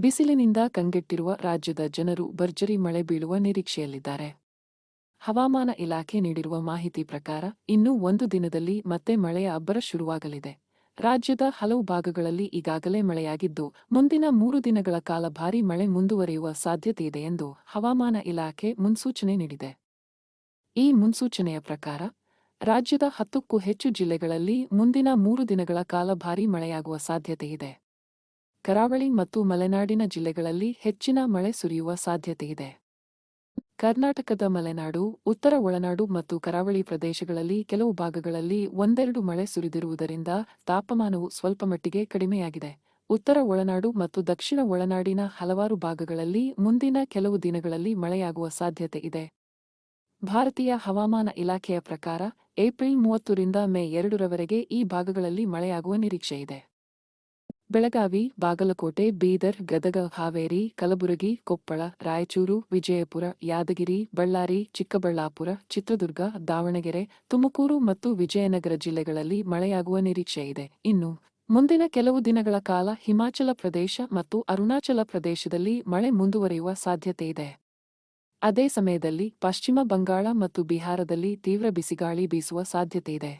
ಬಿಸಿಲಿನಿಂದ ಕಂಗೆಟ್ಟಿರುವ ರಾಜ್ಯದ ಜನರು ಭರ್ಜರಿ ಮಳೆ ಬೀಳುವ ನಿರೀಕ್ಷೆಯಲ್ಲಿದ್ದಾರೆ. ಹವಾಮಾನ ಇಲಾಖೆ ನೀಡಿರುವ ಮಾಹಿತಿ ಪ್ರಕಾರ, ಇನ್ನೂ ಒಂದು ದಿನದಲ್ಲಿ ಮತ್ತೆ ಮಳೆಯ ಅಬ್ಬರ ಶುರುವಾಗಲಿದೆ. ರಾಜ್ಯದ ಹಲವು ಭಾಗಗಳಲ್ಲಿ ಈಗಾಗಲೇ ಮಳೆಯಾಗಿದ್ದು, ಮುಂದಿನ ಮೂರು ದಿನಗಳ ಕಾಲ ಭಾರೀ ಮಳೆ ಮುಂದುವರಿಯುವ ಸಾಧ್ಯತೆಯಿದೆ ಎಂದು ಹವಾಮಾನ ಇಲಾಖೆ ಮುನ್ಸೂಚನೆ ನೀಡಿದೆ. ಈ ಮುನ್ಸೂಚನೆಯ ಪ್ರಕಾರ, ರಾಜ್ಯದ ಹತ್ತಕ್ಕೂ ಹೆಚ್ಚು ಜಿಲ್ಲೆಗಳಲ್ಲಿ ಮುಂದಿನ ಮೂರು ದಿನಗಳ ಕಾಲ ಭಾರೀ ಮಳೆಯಾಗುವ ಸಾಧ್ಯತೆಯಿದೆ ಕರಾವಳಿ ಮತ್ತು ಮಲೆನಾಡಿನ ಜಿಲ್ಲೆಗಳಲ್ಲಿ ಹೆಚ್ಚಿನ ಮಳೆ ಸುರಿಯುವ ಸಾಧ್ಯತೆಯಿದೆ. ಕರ್ನಾಟಕದ ಮಲೆನಾಡು, ಉತ್ತರ ಒಳನಾಡು ಮತ್ತು ಕರಾವಳಿ ಪ್ರದೇಶಗಳಲ್ಲಿ ಕೆಲವು ಭಾಗಗಳಲ್ಲಿ ಒಂದೆರಡು ಮಳೆ ಸುರಿದಿರುವುದರಿಂದ ತಾಪಮಾನವು ಸ್ವಲ್ಪ ಮಟ್ಟಿಗೆ ಕಡಿಮೆಯಾಗಿದೆ. ಉತ್ತರ ಒಳನಾಡು ಮತ್ತು ದಕ್ಷಿಣ ಒಳನಾಡಿನ ಹಲವಾರು ಭಾಗಗಳಲ್ಲಿ ಮುಂದಿನ ಕೆಲವು ದಿನಗಳಲ್ಲಿ ಮಳೆಯಾಗುವ ಸಾಧ್ಯತೆ ಇದೆ ಭಾರತೀಯ ಹವಾಮಾನ ಇಲಾಖೆಯ ಪ್ರಕಾರ, ಏಪ್ರಿಲ್ ಮೂವತ್ತರಿಂದ ಮೇ ಎರಡರವರೆಗೆ ಈ ಭಾಗಗಳಲ್ಲಿ ಮಳೆಯಾಗುವ ನಿರೀಕ್ಷೆಯಿದೆ. ಬೆಳಗಾವಿ, ಬಾಗಲಕೋಟೆ, ಬೀದರ್, ಗದಗ, ಹಾವೇರಿ, ಕಲಬುರಗಿ, ಕೊಪ್ಪಳ, ರಾಯಚೂರು, ವಿಜಯಪುರ, ಯಾದಗಿರಿ, ಬಳ್ಳಾರಿ, ಚಿಕ್ಕಬಳ್ಳಾಪುರ, ಚಿತ್ರದುರ್ಗ, ದಾವಣಗೆರೆ, ತುಮಕೂರು ಮತ್ತು ವಿಜಯನಗರ ಜಿಲ್ಲೆಗಳಲ್ಲಿ ಮಳೆಯಾಗುವ ನಿರೀಕ್ಷೆ ಇದೆ. ಇನ್ನು ಮುಂದಿನ ಕೆಲವು ದಿನಗಳ ಕಾಲ ಹಿಮಾಚಲ ಪ್ರದೇಶ ಮತ್ತು ಅರುಣಾಚಲ ಪ್ರದೇಶದಲ್ಲಿ ಮಳೆ ಮುಂದುವರಿಯುವ ಸಾಧ್ಯತೆಯಿದೆ ಅದೇ ಸಮಯದಲ್ಲಿ ಪಶ್ಚಿಮ ಬಂಗಾಳ ಮತ್ತು ಬಿಹಾರದಲ್ಲಿ ತೀವ್ರ ಬಿಸಿಗಾಳಿ ಬೀಸುವ ಸಾಧ್ಯತೆಯಿದೆ